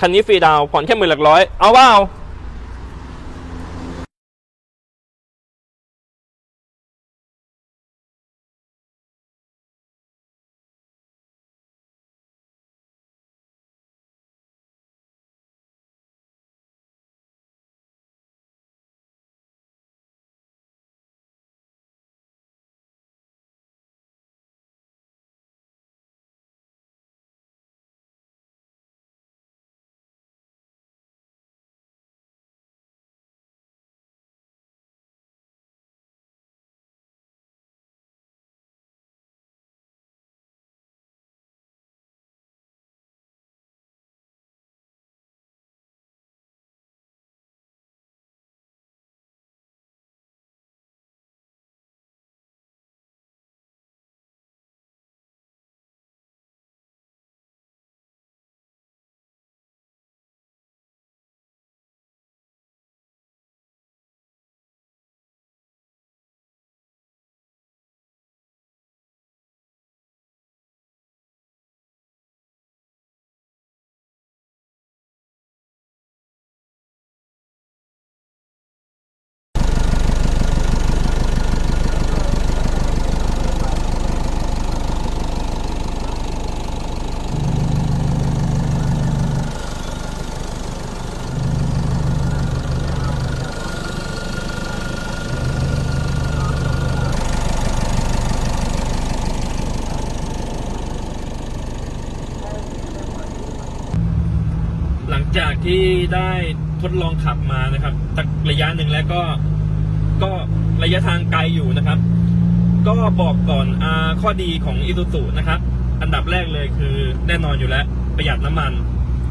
คันนี้ฟรีดาวผ่อนแค่หมื่นหลักร้อย เอาว่าเอา จากที่ได้ทดลองขับมานะครับสักระยะหนึ่งแล้วก็ก็ระยะทางไกลอยู่นะครับ ก็บอกก่อนอข้อดีของอี u ู u นะครับ อันดับแรกเลยคือแน่นอนอยู่แล้ว ประหยัดน้ำมัน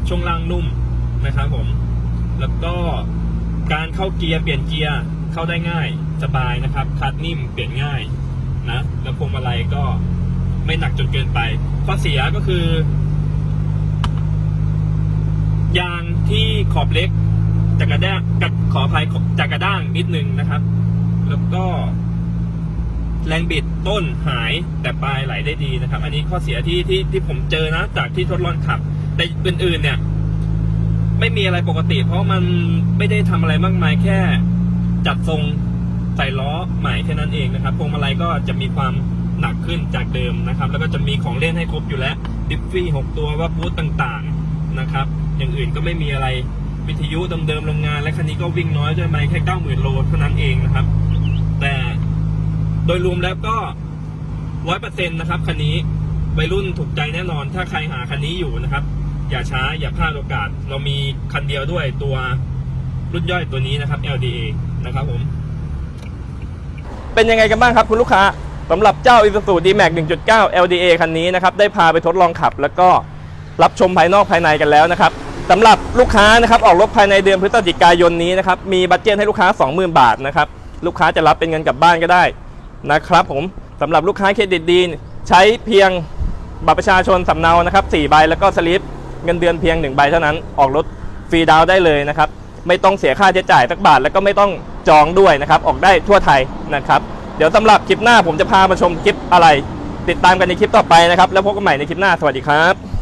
ช่วงล่างนุ่มนะครับผม แล้วก็การเข้าเกียร์เปลี่ยนเกียร์เข้าได้ง่ายสบายนะครับคัดนิ่มเปลี่ยนง่ายนะแล้วพวงมาลัยก็ไม่หนักจนเกินไปข้อเสียก็คือ ยาง ที่ขอบเล็กจากกระด้างกับขออภัยจากกระด้างนิดนึงนะครับ แล้วก็ แรงบิดต้นหายแต่ปลายไหลได้ดีนะครับ อันนี้ข้อเสียที่ที่ที่ผมเจอนะ จากที่ทดลองขับแต่อื่นๆ เนี่ย ไม่มีอะไรปกติ เพราะมันไม่ได้ทำอะไรมากมายแค่ จัดทรงใส่ล้อใหม่แค่นั้นเองนะครับพวงมาลัยก็จะมีความหนักขึ้นจากเดิมนะครับ แล้วก็จะมีของเล่นให้ครบอยู่แล้วดิฟฟี่หกตัวว่าบูธต่างๆ นะครับ อย่างอื่นก็ไม่มีอะไรวิทยุเดิมๆโรงงาน และคันนี้ก็วิ่งน้อยด้วยไหมแค่เก้าหมื่นโลเท่านั้นเองนะครับ แต่โดยรวมแล้วก็ร้อยเปอร์เซ็นต์นะครับคันนี้วัยรุ่นถูกใจแน่นอน ถ้าใครหาคันนี้อยู่นะครับ อย่าช้าอย่าพลาดโอกาส เรามีคันเดียวด้วยตัวรุ่นย่อยตัวนี้นะครับ LDA นะครับผม เป็นยังไงกันบ้างครับคุณลูกค้าสำหรับเจ้า Isuzu D-Max 1.9 LDA คันนี้นะครับ ได้พาไปทดลองขับแล้วก็ รับชมภายนอกภายในกันแล้วนะครับสำหรับลูกค้านะครับออกรถภายในเดือนพฤศจิกายนนี้นะครับมีบัตรเจตให้ลูกค้า 20,000 บาทนะครับลูกค้าจะรับเป็นเงินกลับบ้านก็ได้นะครับผมสำหรับลูกค้าเครดิตดีใช้เพียงบัตรประชาชนสำเนานะครับ4ใบแล้วก็สลิปเงินเดือนเพียง1ใบเท่านั้นออกรถฟรีดาวน์ได้เลยนะครับไม่ต้องเสียค่าใช้จ่ายสักบาท แล้วก็ไม่ต้องจองด้วยนะครับออกได้ทั่วไทยนะครับเดี๋ยวสำหรับคลิปหน้าผมจะพามาชมคลิปอะไร ติดตามกันในคลิปต่อไปนะครับ แล้วพบกันใหม่ในคลิปหน้าสวัสดีครับ